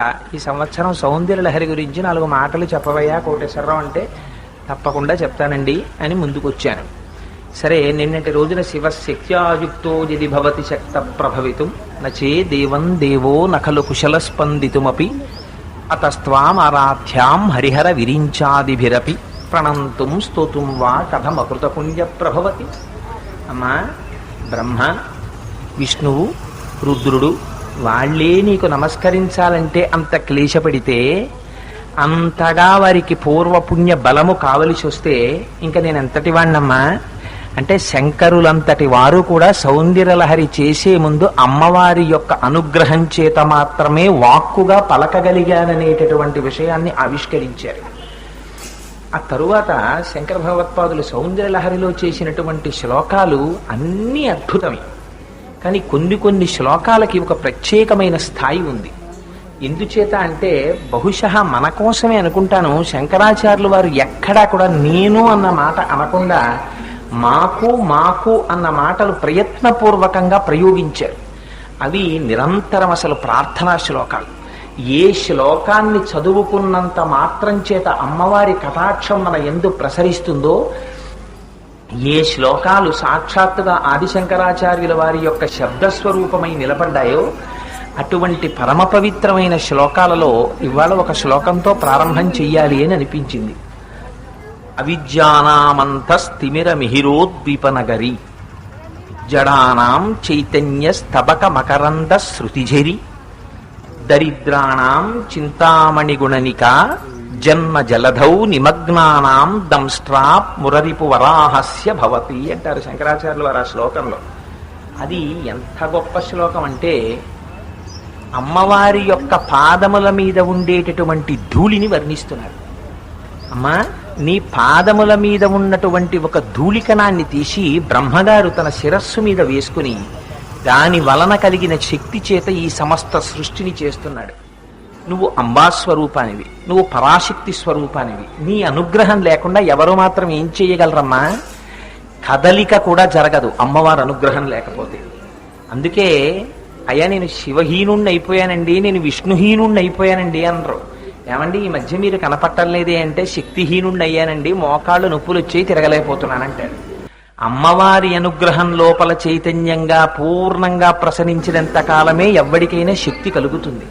ఈ సంవత్సరం సౌందర్య లహరి గురించి నాలుగు మాటలు చెప్పవయ్యా కోటేశ్వరరావు అంటే తప్పకుండా చెప్తానండి అని ముందుకొచ్చాను. సరే నిన్నటి రోజున శివ శక్త్యాయుక్తో యది భవతి శక్త ప్రభవితం నచే దేవం దేవో నఖలు కుశల స్పందితుమపి అతస్త్వాం ఆరాధ్యాం హరిహర విరించాదిభిరపి ప్రణంతుం స్తోతుం వా కథమకృత పుణ్య ప్రభవతి. అమ్మా బ్రహ్మ విష్ణువు రుద్రుడు వాళ్ళే నీకు నమస్కరించాలంటే అంత క్లేశపడితే అంతగా వారికి పూర్వపుణ్య బలము కావలసి వస్తే ఇంకా నేను ఎంతటి వాణ్ణమ్మా? అంటే శంకరులంతటి వారు కూడా సౌందర్యలహరి చేసే ముందు అమ్మవారి యొక్క అనుగ్రహం చేత మాత్రమే వాక్కుగా పలకగలిగాననేటటువంటి విషయాన్ని ఆవిష్కరించారు. ఆ తరువాత శంకర భగవత్పాదులు సౌందర్యలహరిలో చేసినటువంటి శ్లోకాలు అన్నీ అద్భుతమే. కానీ కొన్ని కొన్ని శ్లోకాలకి ఒక ప్రత్యేకమైన స్థాయి ఉంది. ఎందుచేత అంటే బహుశా మన కోసమే అనుకుంటాను శంకరాచార్యులు వారు ఎక్కడా కూడా నేను అన్న మాట అనకుండా మాకు మాకు అన్న మాటలు ప్రయత్నపూర్వకంగా ప్రయోగించారు. అవి నిరంతరం అసలు ప్రార్థనా శ్లోకాలు. ఏ శ్లోకాన్ని చదువుకున్నంత మాత్రం చేత అమ్మవారి కటాక్షం మన ఎందు ప్రసరిస్తుందో ఏ శ్లోకాలు సాక్షాత్తుగా ఆదిశంకరాచార్యుల వారి యొక్క శబ్దస్వరూపమై నిలబడ్డాయో అటువంటి పరమ పవిత్రమైన శ్లోకాలలో ఇవాళ ఒక శ్లోకంతో ప్రారంభం చెయ్యాలి అని అనిపించింది. అవిద్యానామంతస్తిమిర మిహిరోద్వీపనగరి జడానాం చైతన్య స్తబక మకరంద శృతిఝరి దరిద్రాణం చింతామణిగుణనిక జన్మ జలధౌ నిమగ్నానాం దంష్ట్రా మురరిపు వరాహస్య భవతి అంటారు శంకరాచార్యులు వారు ఆ శ్లోకంలో. అది ఎంత గొప్ప శ్లోకం అంటే అమ్మవారి యొక్క పాదముల మీద ఉండేటటువంటి ధూళిని వర్ణిస్తున్నారు. అమ్మా నీ పాదముల మీద ఉన్నటువంటి ఒక ధూళికణాన్ని తీసి బ్రహ్మగారు తన శిరస్సు మీద వేసుకుని దాని వలన కలిగిన శక్తి చేత ఈ సమస్త సృష్టిని చేస్తున్నాడు. నువ్వు అంబాస్వరూపానివి నువ్వు పరాశక్తి స్వరూపానివి. నీ అనుగ్రహం లేకుండా ఎవరు మాత్రం ఏం చేయగలరమ్మా? కదలిక కూడా జరగదు అమ్మవారి అనుగ్రహం లేకపోతే. అందుకే అయ్యా నేను శివహీనుణ్ణి అయిపోయానండి నేను విష్ణుహీనుణ్ణి అయిపోయానండి అనరు. ఏమండి ఈ మధ్య మీరు కనపట్టలేదే అంటే శక్తిహీనుణ్ణి అయ్యానండి మోకాళ్ళు నొప్పులు వచ్చి తిరగలేకపోతున్నానంటాడు అమ్మవారి అనుగ్రహం లోపల చైతన్యంగా పూర్ణంగా ప్రసరించినంత కాలమే ఎవ్వడికైనా శక్తి కలుగుతుంది.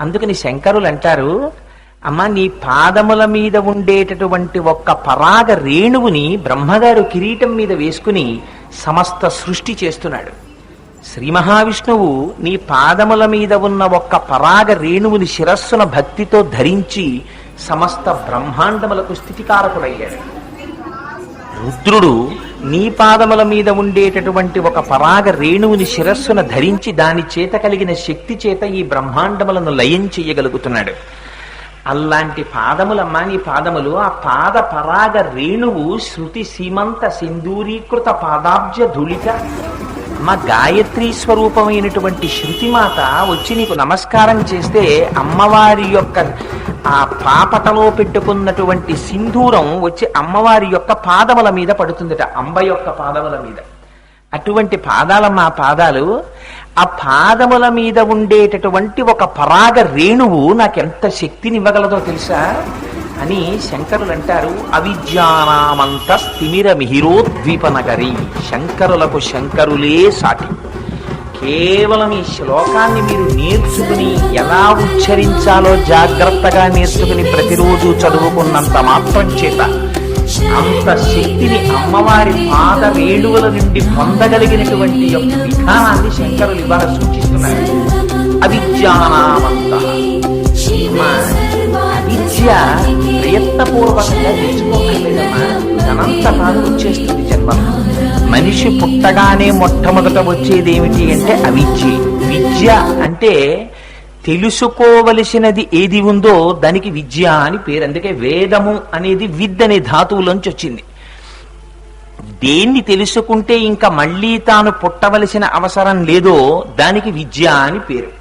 అందుకని శంకరులు అంటారు అమ్మ నీ పాదముల మీద ఉండేటటువంటి ఒక్క పరాగ రేణువుని బ్రహ్మగారు కిరీటం మీద వేసుకుని సమస్త సృష్టి చేస్తున్నాడు. శ్రీ మహావిష్ణువు నీ పాదముల మీద ఉన్న ఒక్క పరాగ రేణువుని శిరస్సున భక్తితో ధరించి సమస్త బ్రహ్మాండములకు స్థితికారకుడయ్యాడు. రుద్రుడు నీ పాదముల మీద ఉండేటటువంటి ఒక పరాగ రేణువుని శిరస్సున ధరించి దాని చేత కలిగిన శక్తి చేత ఈ బ్రహ్మాండములను లయం చేయగలుగుతున్నాడు. అలాంటి పాదములమ్మా నీ పాదములు ఆ పాద పరాగ రేణువు శృతి సీమంత సింధూరీకృత పాదాబ్జ ధూళిక మా గాయత్రీ స్వరూపమైనటువంటి శృతిమాత వచ్చి నీకు నమస్కారం చేస్తే అమ్మవారి యొక్క ఆ పాపటలో పెట్టుకున్నటువంటి సింధూరం వచ్చి అమ్మవారి యొక్క పాదముల మీద పడుతుందట అంబ యొక్క పాదముల మీద. అటువంటి పాదాలమ్మ పాదాలు ఆ పాదముల మీద ఉండేటటువంటి ఒక పరాగ రేణువు నాకెంత శక్తినివ్వగలదో తెలుసా? అని శంకరులు అంటారు అవిద్యానామంత స్థిమిర మిహిరోద్వీపనగరి శంకరులకు శంకరులే సాటి. కేవలం ఈ శ్లోకాన్ని మీరు నేర్చుకుని ఎలా ఉచ్చరించాలో జాగ్రత్తగా నేర్చుకుని ప్రతిరోజు చదువుకున్నంత మాత్రం చేత అంత శక్తిని అమ్మవారి పాద వేణువుల నుండి పొందగలిగినటువంటి యొక్క విధానాన్ని శంకరులు ఇవాళ సూచిస్తున్నారు. అవిద్యానామంత విద్య ప్రయత్నపూర్వకంగా తెచ్చుకోగలేదమ్మా తనంత తాను వచ్చేస్తుంది జన్మ. మనిషి పుట్టగానే మొట్టమొదట వచ్చేది ఏమిటి అంటే అవిద్య. విద్య అంటే తెలుసుకోవలసినది ఏది ఉందో దానికి విద్య అని పేరు. అందుకే వేదము అనేది విద్ అనే ధాతువులోంచి వచ్చింది. దేన్ని తెలుసుకుంటే ఇంకా మళ్ళీ తాను పుట్టవలసిన అవసరం లేదో దానికి విద్య అని పేరు.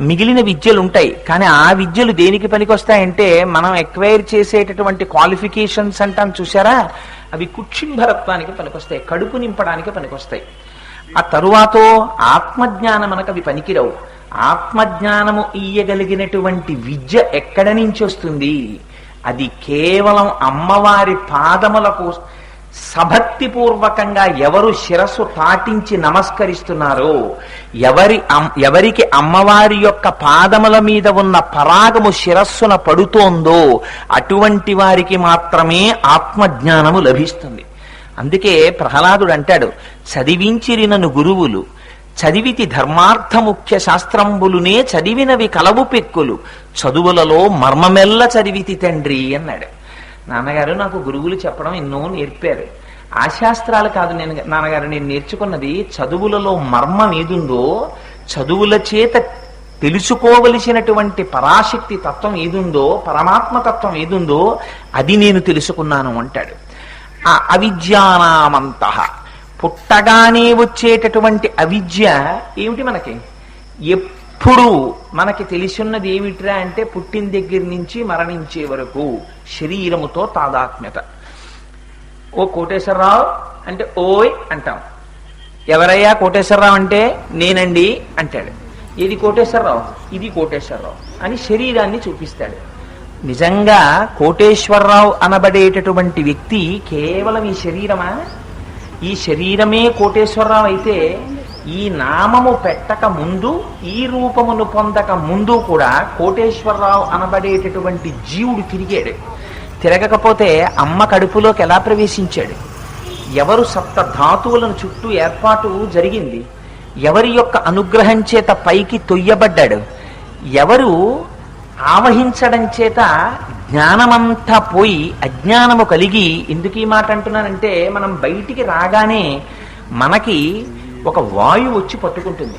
మిగిలిన విద్యలు ఉంటాయి. కానీ ఆ విద్యలు దేనికి పనికొస్తాయంటే మనం ఎక్వైర్ చేసేటటువంటి క్వాలిఫికేషన్స్ అంటాం చూసారా అవి కుక్షింభరత్వానికి పనికొస్తాయి కడుపు నింపడానికి పనికొస్తాయి. ఆ తరువాత ఆత్మజ్ఞానం మనకు అవి పనికిరావు. ఆత్మజ్ఞానము ఇయ్యగలిగినటువంటి విద్య ఎక్కడి నుంచి వస్తుంది? అది కేవలం అమ్మవారి పాదములకు సభక్తిపూర్వకంగా ఎవరు శిరస్సు తాటించి నమస్కరిస్తున్నారో ఎవరి ఎవరికి అమ్మవారి యొక్క పాదముల మీద ఉన్న పరాగము శిరస్సున పడుతోందో అటువంటి వారికి మాత్రమే ఆత్మజ్ఞానము లభిస్తుంది. అందుకే ప్రహ్లాదుడు అంటాడు చదివించిరినను గురువులు చదివితి ధర్మార్థ ముఖ్య శాస్త్రంబులునే చదివినవి కలవు పెక్కులు చదువులలో మర్మమెల్ల చదివితి తండ్రి అన్నాడు. నాన్నగారు నాకు గురువులు చెప్పడం ఎన్నో నేర్పారు. ఆ శాస్త్రాలు కాదు నేను నాన్నగారు నేను నేర్చుకున్నది చదువులలో మర్మం ఏదుందో చదువుల చేత తెలుసుకోవలసినటువంటి పరాశక్తి తత్వం ఏదుందో పరమాత్మ తత్వం ఏదుందో అది నేను తెలుసుకున్నాను అంటాడు. ఆ అవిద్యానామంత. పుట్టగానే వచ్చేటటువంటి అవిద్య ఏమిటి మనకి? ఎప్పుడు ఇప్పుడు మనకి తెలిసిన్నది ఏమిట్రా అంటే పుట్టిన దగ్గర నుంచి మరణించే వరకు శరీరముతో తాదాత్మ్యత. ఓ కోటేశ్వరరావు అంటే ఓయ్ అంటాం. ఎవరయ్యా కోటేశ్వరరావు అంటే? నేనండి అంటాడు. ఇది కోటేశ్వరరావు? ఇది కోటేశ్వరరావు అని శరీరాన్ని చూపిస్తాడు. నిజంగా కోటేశ్వరరావు అనబడేటటువంటి వ్యక్తి కేవలం ఈ శరీరమా? ఈ శరీరమే కోటేశ్వరరావు అయితే ఈ నామము పెట్టక ముందు ఈ రూపమును పొందక ముందు కూడా కోటేశ్వరరావు అనబడేటటువంటి జీవుడు తిరిగాడు. తిరగకపోతే అమ్మ కడుపులోకి ఎలా ప్రవేశించాడు? ఎవరు సప్త ధాతువులను చుట్టూ ఏర్పాటు జరిగింది? ఎవరి యొక్క అనుగ్రహం చేత పైకి తొయ్యబడ్డాడు? ఎవరు ఆవహించడం చేత జ్ఞానమంతా పోయి అజ్ఞానము కలిగి ఎందుకు ఈ మాట అంటున్నానంటే మనం బయటికి రాగానే మనకి ఒక వాయువు వచ్చి పట్టుకుంటుంది.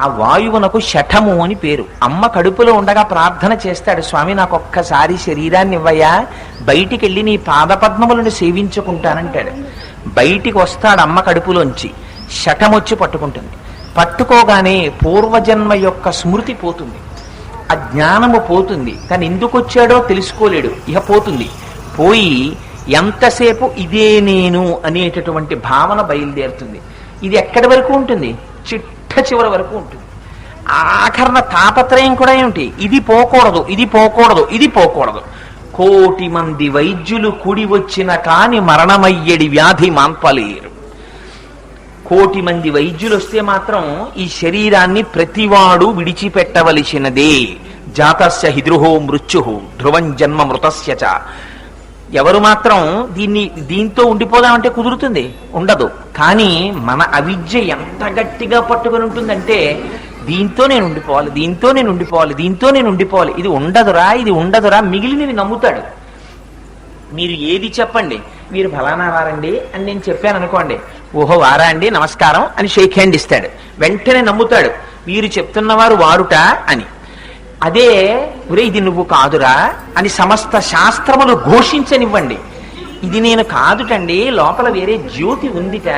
ఆ వాయువునకు శఠము అని పేరు. అమ్మ కడుపులో ఉండగా ప్రార్థన చేస్తాడు స్వామి నాకు ఒక్కసారి శరీరాన్ని ఇవ్వయా బయటికి వెళ్ళి నీ పాదపద్మములను సేవించుకుంటానంటాడు. బయటికి వస్తాడు అమ్మ కడుపులోంచి. శఠమొచ్చి వచ్చి పట్టుకుంటుంది. పట్టుకోగానే పూర్వజన్మ యొక్క స్మృతి పోతుంది. ఆ జ్ఞానము పోతుంది. కానీ ఎందుకు వచ్చాడో తెలుసుకోలేడు. ఇక పోతుంది. పోయి ఎంతసేపు ఇదే నేను అనేటటువంటి భావన బయలుదేరుతుంది. ఎక్కడి వరకు ఉంటుంది? చిట్ట చివరి వరకు ఉంటుంది. ఆఖరణ తాపత్రయం కూడా ఏమిటి? ఇది పోకూడదు ఇది పోకూడదు ఇది పోకూడదు. కోటి మంది వైద్యులు కూడి వచ్చిన కాని మరణమయ్యడి వ్యాధి మాన్పలేరు కోటి మంది వైద్యులు వస్తే మాత్రం ఈ శరీరాన్ని ప్రతివాడు విడిచిపెట్టవలసినదే. జాతస్య హిద్రుహో మృత్యు ధ్రువం జన్మ మృతస్య చ. ఎవరు మాత్రం దీన్ని దీంతో ఉండిపోదామంటే కుదురుతుంది. ఉండదు. కానీ మన అవిద్య ఎంత గట్టిగా పట్టుకొని ఉంటుందంటే దీంతో నేను ఉండిపోవాలి దీంతో నేను ఉండిపోవాలి దీంతో నేను ఉండిపోవాలి. ఇది ఉండదురా ఇది ఉండదురా మిగిలినవి నమ్ముతాడు. మీరు ఏది చెప్పండి? మీరు ఫలానా వారండి అని నేను చెప్పాను అనుకోండి. ఓహో వారా అండి నమస్కారం అని షేక్ హ్యాండ్ ఇస్తాడు. వెంటనే నమ్ముతాడు. మీరు చెప్తున్నవారు వారుట అని. అదే ఒరే ఇది నువ్వు కాదురా అని సమస్త శాస్త్రములు ఘోషించనివ్వండి. ఇది నేను కాదుటండి లోపల వేరే జ్యోతి ఉందిట.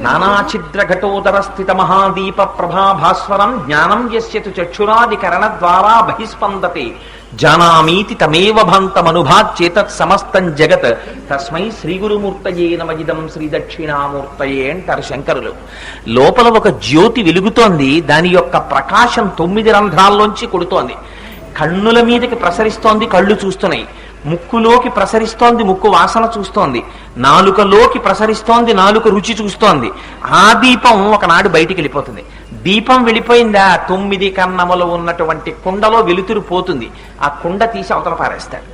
నానాచిద్ర ఘటోదర స్థిత మహాదీప ప్రభాభాస్వరం జ్ఞానం యస్యతు చక్షురాది కరణ ద్వారా బహిస్పందతే. జానామీతి తమేవ భాంతమనుభాచేతత్ సమస్తం జగత్. తస్మై శ్రీ గురుమూర్తయే నమజిదం శ్రీ దక్షిణామూర్తయే అంటారు శంకరులు. లోపల ఒక జ్యోతి వెలుగుతోంది దాని యొక్క ప్రకాశం తొమ్మిది రంధ్రాల్లోంచి కొడుతోంది. కన్నుల మీదకి ప్రసరిస్తోంది కళ్ళు చూస్తున్నాయి. ముక్కులోకి ప్రసరిస్తోంది ముక్కు వాసన చూస్తోంది. నాలుకలోకి ప్రసరిస్తోంది నాలుక రుచి చూస్తోంది. ఆ దీపం ఒకనాడు బయటికి వెళ్ళిపోతుంది. దీపం వెళ్ళిపోయిందా? తొమ్మిది కన్నములు ఉన్నటువంటి కుండలో వెలుతురు పోతుంది. ఆ కుండ తీసి అవతల పారేస్తాడు.